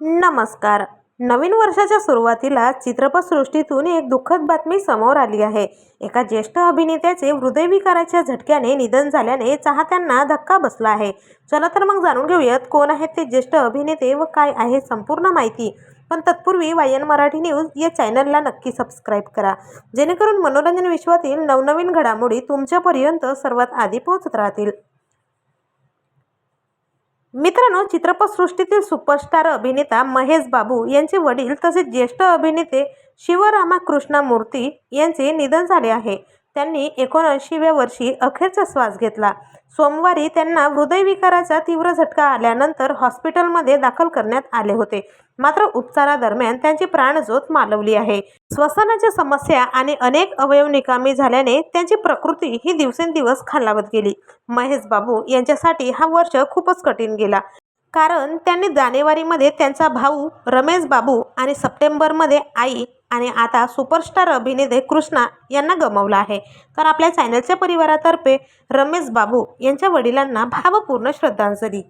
नमस्कार. नवीन वर्षाच्या सुरुवातीला चित्रपटसृष्टीतून एक दुःखद बातमी समोर आली आहे. एका ज्येष्ठ अभिनेत्याचे हृदयविकाराच्या झटक्याने निधन झाल्याने चाहत्यांना धक्का बसला आहे. चला तर मग जाणून घेऊयात कोण आहेत ते ज्येष्ठ अभिनेते व काय आहे संपूर्ण माहिती. पण तत्पूर्वी वायन मराठी न्यूज या चॅनलला नक्की सबस्क्राईब करा. जेणेकरून मनोरंजन विश्वातील नवनवीन घडामोडी तुमच्यापर्यंत सर्वात आधी पोहोचत राहतील. मित्रांनो चित्रपटसृष्टीतील सुपरस्टार अभिनेता महेश बाबू यांचे वडील तसेच ज्येष्ठ अभिनेते शिवरामा कृष्णामूर्ती यांचे निधन झाले आहे. त्यांनी एकोणऐंशीव्या वर्षी अखेरचा श्वास घेतला. सोमवारी त्यांना हृदयविकाराचा तीव्र झटका आल्यानंतर हॉस्पिटलमध्ये दाखल करण्यात आले होते. मात्र उपचारादरम्यान त्यांची प्राणज्योत मालवली आहे. श्वसनाच्या समस्या आणि अनेक अवयव निकामी झाल्याने त्यांची प्रकृती ही दिवसेंदिवस खालावत गेली. महेश बाबू यांच्यासाठी हा वर्ष खूपच कठीण गेला. कारण त्यांनी जानेवारीमध्ये त्यांचा भाऊ रमेश बाबू आणि सप्टेंबरमध्ये आई आणि आता सुपरस्टार अभिनेते कृष्णा यांना गमावलं आहे. तर आपल्या चॅनलच्या परिवारातर्फे रमेश बाबू यांच्या वडिलांना भावपूर्ण श्रद्धांजली.